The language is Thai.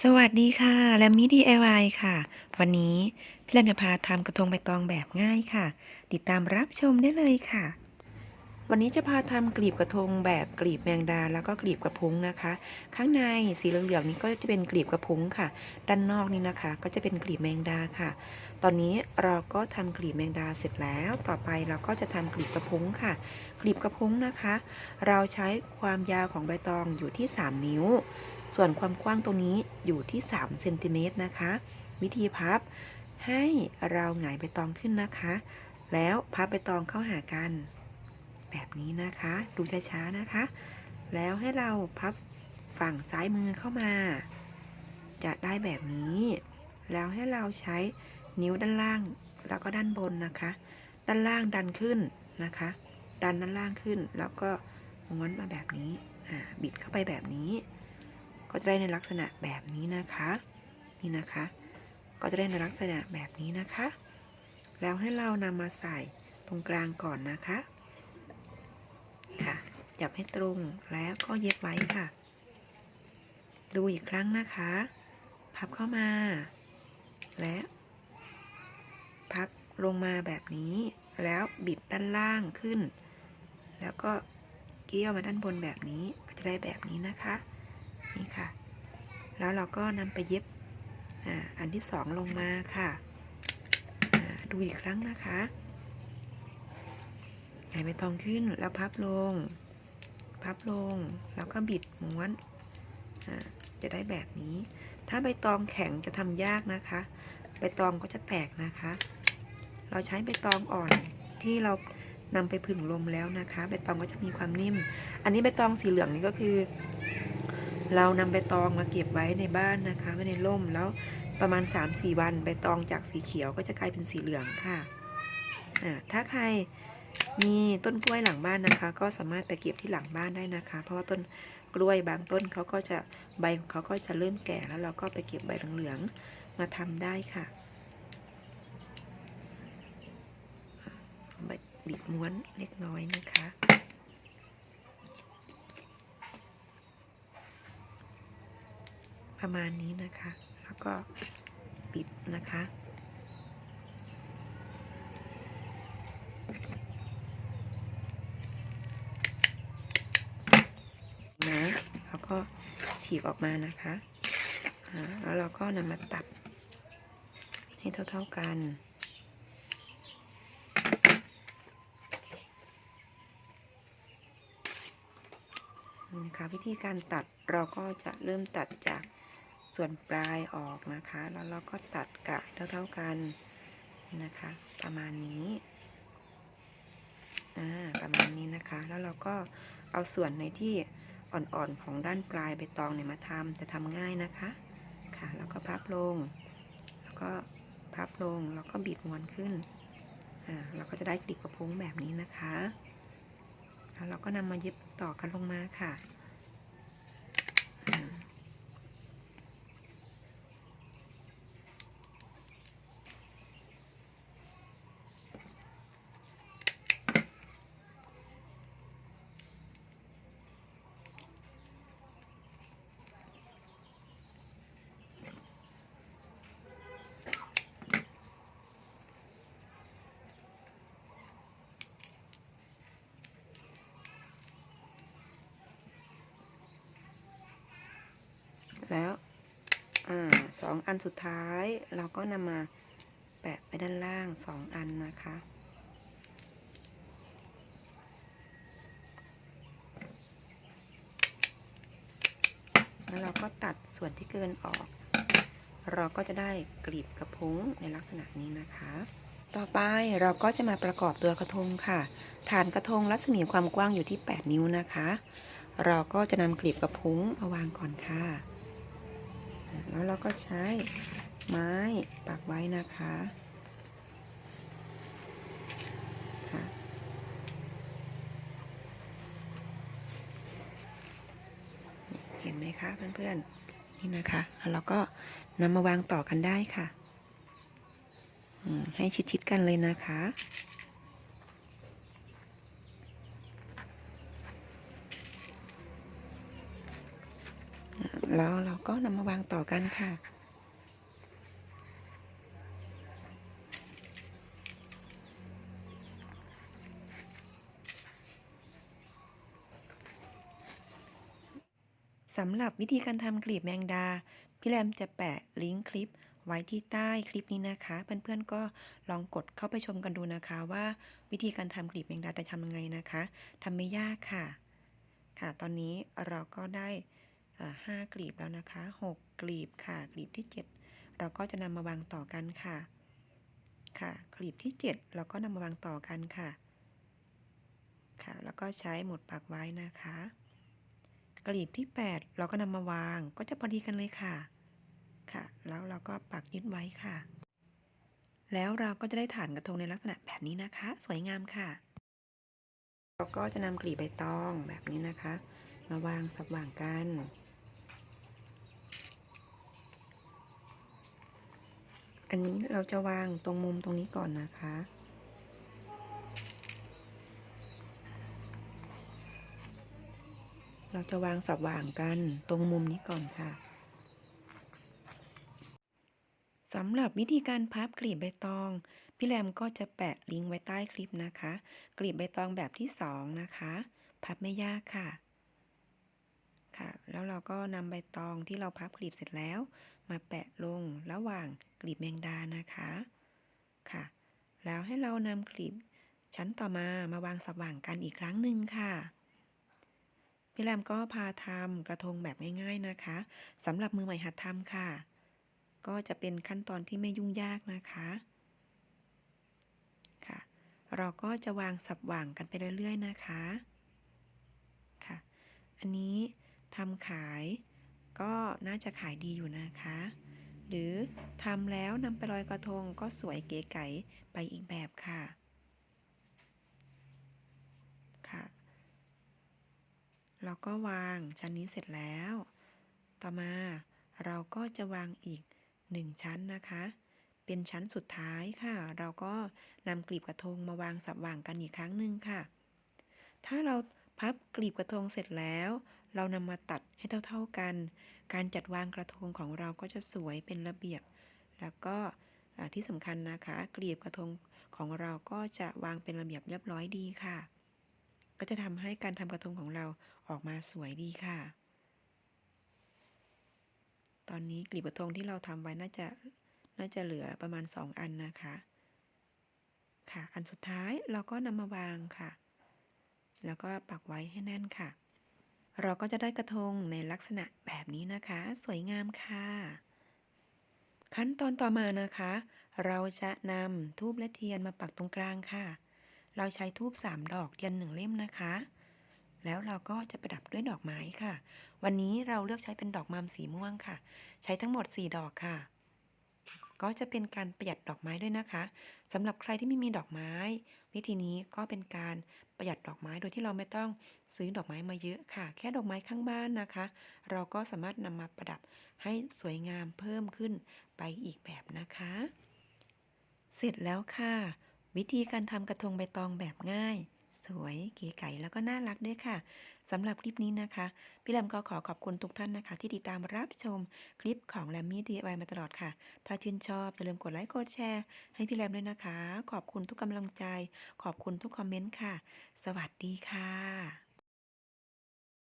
สวัสดีค่ะแรมมี่ DIY ค่ะ วันนี้พี่แรมจะพาทำกระทงใบตองแบบง่ายค่ะ ติดตามรับชมได้เลยค่ะ วันนี้จะพาทำกลีบกระทงแบบกลีบแมงดาแล้วก็กลีบกระพุ้งนะคะ ข้างในสีเหลืองๆนี้ก็จะเป็นกลีบกระพุ้งค่ะ ด้านนอกนี่นะคะ ก็จะเป็นกลีบแมงดาค่ะ ตอนนี้เราก็ทำกลีบแมงดาเสร็จแล้ว ต่อไปเราก็จะทำกลีบกระพุ้งค่ะ กลีบกระพุ้งนะคะ เราใช้ความยาวของใบตองอยู่ที่ 3 นิ้ว ส่วนความกว้างตรงนี้อยู่ที่3เซนติเมตรนะคะ วิธีพับให้เราหงายใบตองขึ้นนะคะ แล้วพับใบตองเข้าหากัน แบบนี้นะคะ ดูช้าๆนะคะ แล้วให้เราพับฝั่งซ้ายมือเข้ามา จะได้แบบนี้ แล้วให้เราใช้นิ้วด้านล่างแล้วก็ด้านบนนะคะ ด้านล่างดันขึ้นนะคะ ดันด้านล่างขึ้นแล้วก็ม้วนมาแบบนี้ อ่า บิดเข้าไปแบบนี้ ก็จะได้ในลักษณะแบบนี้นะคะ นี่นะคะ ก็จะได้ในลักษณะแบบนี้นะคะ แล้วให้เรานำมาใส่ตรงกลางก่อนนะคะ ค่ะจับให้ตรงแล้วก็เย็บไว้ค่ะ ดูอีกครั้งนะคะ พับเข้ามา และ พับลงมาแบบนี้ แล้วบิดด้านล่างขึ้น แล้วก็เกี่ยวมาด้านบนแบบนี้ก็จะได้แบบนี้นะคะ นี่ค่ะ แล้วเราก็นำไปเย็บออันที่สองลงมาค่ะ ดูอีกครั้งนะคะหายใบตองขึ้นแล้วพับลง พับลง แล้วก็บิดม้วนจะได้แบบนี้ ถ้าใบตองแข็งจะทำยากนะคะ ใบตองก็จะแตกนะคะ เราใช้ใบตองอ่อนที่เรานำไปผึ่งลมแล้วนะคะ ใบตองก็จะมีความนิ่ม อันนี้ใบตองสีเหลืองนี่ก็คือ เรานำใบตองมาเก็บไว้ในบ้านนะคะไว้ในร่มแล้วประมาณ 3-4 วันใบตองจากสีเขียวก็จะกลายเป็นสีเหลืองค่ะถ้าใครมีต้นกล้วยหลังบ้านนะคะ ก็สามารถไปเก็บที่หลังบ้านได้นะคะ เพราะว่าต้นกล้วยบางต้นเขาก็จะใบของเขาก็จะเริ่มแก่แล้วเราก็ไปเก็บใบเหลืองๆมาทำได้ค่ะใบบิดม้วนเล็กน้อยนะคะ ประมาณนี้นะคะ แล้วก็ปิดนะคะ นะแล้วก็ฉีกออกมานะคะแล้วเราก็นำมาตัดให้เท่า ๆกันนะคะวิธีการตัดเราก็จะเริ่มตัดจาก ส่วนปลายออกนะคะ แล้วเราก็ตัดกะเท่าๆกันนะคะ ประมาณนี้อ่าประมาณนี้นะคะ แล้วเราก็เอาส่วนในที่อ่อนๆของด้านปลายใบตองเนี่ยมาทำจะทำง่ายนะคะค่ะแล้วก็พับลง แล้วก็พับลงแล้วก็บีบม้วนขึ้นอ่าเราก็จะได้กลีบกระพุ้งแบบนี้นะคะ แล้วเราก็นำมาเย็บต่อกันลงมาค่ะ แล้ว อ่าสองอันสุดท้ายเราก็นำมาแปะไปด้านล่างสองอันนะคะแล้วเราก็ตัดส่วนที่เกินออก เราก็จะได้กลีบกระพุ้งในลักษณะนี้นะคะ ต่อไปเราก็จะมาประกอบตัวกระทงค่ะ ฐานกระทงรัศมีความกว้างอยู่ที่ 8 นิ้วนะคะ เราก็จะนำกลีบกระพุ้งมาวางก่อนค่ะ แล้วเราก็ใช้ไม้ปักไว้นะคะค่ะเห็นไหมคะเพื่อนๆนี่นะคะ แล้วเราก็นำมาวางต่อกันได้ค่ะให้ชิดๆกันเลยนะคะ แล้วเราก็นำมาวางต่อกันค่ะ สำหรับวิธีการทำกลีบแมงดา พี่แรมจะแปะลิงก์คลิปไว้ที่ใต้คลิปนี้นะคะ เพื่อนๆก็ลองกดเข้าไปชมกันดูนะคะว่าวิธีการทำกลีบแมงดาจะทำยังไงนะคะทำไม่ยากค่ะ ค่ะ ตอนนี้เราก็ได้ ห้ากลีบแล้วนะคะหกกลีบค่ะ กลีบที่ 7 เราก็จะนำมาวางต่อกันค่ะ ค่ะ กลีบที่ 7 เราก็นำมาวางต่อกันค่ะ ค่ะ แล้วก็ใช้หมุดปากไว้นะคะ กลีบที่ 8 เราก็นำมาวาง ก็จะพอดีกันเลยค่ะ ค่ะ แล้วเราก็ปักยึดไว้ค่ะ แล้วเราก็จะได้ฐานกระทงในลักษณะแบบนี้นะคะ สวยงามค่ะ เราก็จะนำกลีบใบตองแบบนี้นะคะมาวางสับว่างกัน อันนี้เราจะวางตรงมุมตรงนี้ก่อนนะคะ เราจะวางสับว่างกันตรงมุมนี้ก่อนค่ะสำหรับวิธีการพับกลีบใบตอง พี่แรมก็จะแปะลิงก์ไว้ใต้คลิปนะคะ กลีบใบตองแบบที่สองนะคะ พับไม่ยากค่ะ แล้วเราก็นำใบตองที่เราพับกลีบเสร็จแล้ว มาแปะลงระหว่างกลีบแมงดานะคะค่ะ แล้วให้เรานำกลีบชั้นต่อมามาวางสว่างกันอีกครั้งหนึ่งค่ะพี่แรมก็พาทำกระทงแบบง่ายๆนะคะสำหรับมือใหม่หัดทำค่ะ ก็จะเป็นขั้นตอนที่ไม่ยุ่งยากนะคะค่ะ เราก็จะวางสับว่างกันไปเรื่อยๆนะคะค่ะ อันนี้ ทำขาย ก็น่าจะขายดีอยู่นะคะ หรือทำแล้วนำไปลอยกระทงก็สวยเก๋ไก๋ไปอีกแบบค่ะ ค่ะ เราก็วางชั้นนี้เสร็จแล้ว ต่อมาเราก็จะวางอีกหนึ่งชั้นนะคะ เป็นชั้นสุดท้ายค่ะ เราก็นำกลีบกระทงมาวางสับว่างกันอีกครั้งหนึ่งค่ะ ถ้าเราพับกลีบกระทงเสร็จแล้ว เรานำมาตัดให้เท่าๆกัน การจัดวางกระทงของเราก็จะสวยเป็นระเบียบ แล้วก็ที่สำคัญนะคะกลีบกระทงของเราก็จะวางเป็นระเบียบเรียบร้อยดีค่ะ ก็จะทำให้การทำกระทงของเราออกมาสวยดีค่ะ ตอนนี้กลีบกระทงที่เราทำไว้น่าจะน่าจะเหลือประมาณ 2 อันนะคะ ค่ะ อันสุดท้ายเราก็นำมาวางค่ะ แล้วก็ปักไว้ให้แน่นค่ะ เราก็จะได้กระทงในลักษณะแบบนี้นะคะ สวยงามค่ะ ขั้นตอนต่อมานะคะ เราจะนำทูบและเทียนมาปักตรงกลางค่ะ เราใช้ทูบ3ดอกเทียนหนึ่งเล่มนะคะ แล้วเราก็จะประดับด้วยดอกไม้ค่ะ วันนี้เราเลือกใช้เป็นดอกมามสีม่วงค่ะ ใช้ทั้งหมด 4 ดอกค่ะ ก็จะเป็นการประหยัดดอกไม้ด้วยนะคะสำหรับใครที่ไม่มีดอกไม้ วิธีนี้ก็เป็นการประหยัดดอกไม้โดยที่เราไม่ต้องซื้อดอกไม้มาเยอะค่ะ แค่ดอกไม้ข้างบ้านนะคะ เราก็สามารถนำมาประดับให้สวยงามเพิ่มขึ้นไปอีกแบบนะคะ เสร็จแล้วค่ะ วิธีการทำกระทงใบตองแบบง่าย สวยเก๋ไก๋แล้วก็น่ารักด้วยค่ะสำหรับคลิปนี้นะคะ พี่แรมก็ขอขอบคุณทุกท่านนะคะ ที่ติดตามรับชมคลิปของแรมมี่ดีไมาตลอดค่ะ ถ้าชื่นชอบอย่าลืมกดไลค์กดแชร์ ให้พี่แรมด้วยนะคะ ขอบคุณทุกกำลังใจ ขอบคุณทุกคอมเมนต์ค่ะ สวัสดีค่ะ